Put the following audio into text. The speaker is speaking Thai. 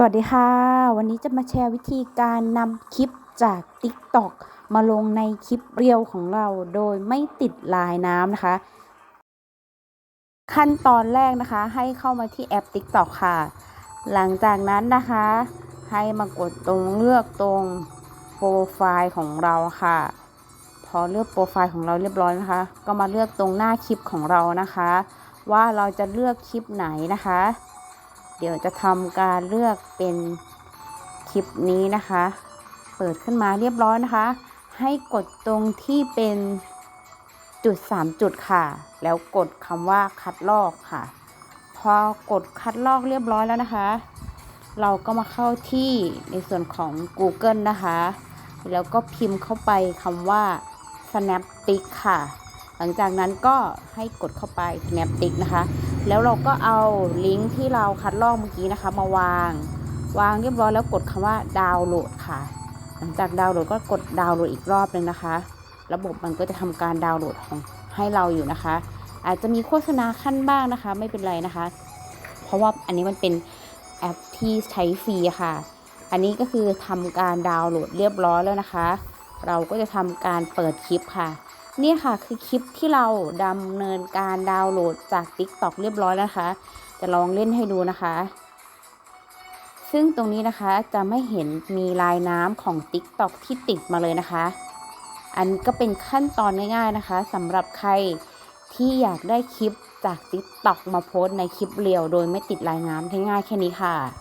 สวัสดีค่ะ วันนี้จะมาแชร์วิธีการนำคลิปจาก TikTok มาลงในคลิปเรียวของเราโดยไม่ติดลายน้ำนะคะ ขั้นตอนแรกนะคะให้เข้ามาที่แอป TikTok ค่ะ หลังจากนั้นนะคะ ให้มากดตรงเลือกตรงโปรไฟล์ของเราค่ะ พอเลือกโปรไฟล์ของเราเรียบร้อยนะคะ ก็มาเลือกตรงหน้าคลิปของเรานะคะ ว่าเราจะเลือกคลิปไหนนะคะ เดี๋ยวจะทำการเลือกเป็นคลิปนี้นะคะ เปิดขึ้นมาเรียบร้อยนะคะ ให้กดตรงที่เป็นจุด 3 จุดค่ะ แล้วกดคำว่าคัดลอกค่ะ พอกดคัดลอกเรียบร้อยแล้วนะคะ เราก็มาเข้าที่ในส่วนของ Google นะคะ แล้วก็พิมพ์เข้าไปคำว่า Snaptic ค่ะ หลังจากนั้นก็ให้กดเข้าไป Snaptic นะคะ แล้วเราก็เอาลิงก์ที่เราคัดลอกเมื่อกี้นะคะ มาวาง วางเรียบร้อยแล้วกดคำว่าดาวน์โหลดค่ะ หลังจากดาวน์โหลดก็กดดาวน์โหลดอีกรอบหนึ่งนะคะ ระบบมันก็จะทำการดาวน์โหลดของให้เราอยู่นะคะ อาจจะมีโฆษณาขั้นบ้างนะคะ ไม่เป็นไรนะคะ เพราะว่าอันนี้มันเป็นแอปที่ใช้ฟรีค่ะ อันนี้ก็คือทำการดาวน์โหลดเรียบร้อยแล้วนะคะ เราก็จะทำการเปิดคลิปค่ะ นี่ค่ะคือคลิปที่เราดำเนินการดาวน์โหลดจาก TikTok เรียบร้อยนะคะ จะลองเล่นให้ดูนะคะ ซึ่งตรงนี้นะคะจะไม่เห็นมีลายน้ำของ TikTok ที่ติดมาเลยนะคะ อันก็เป็นขั้นตอนง่ายๆนะคะสำหรับใครที่อยากได้คลิปจาก TikTok มาโพสในคลิปเรียวโดยไม่ติดลายน้ำง่ายๆแค่นี้ค่ะ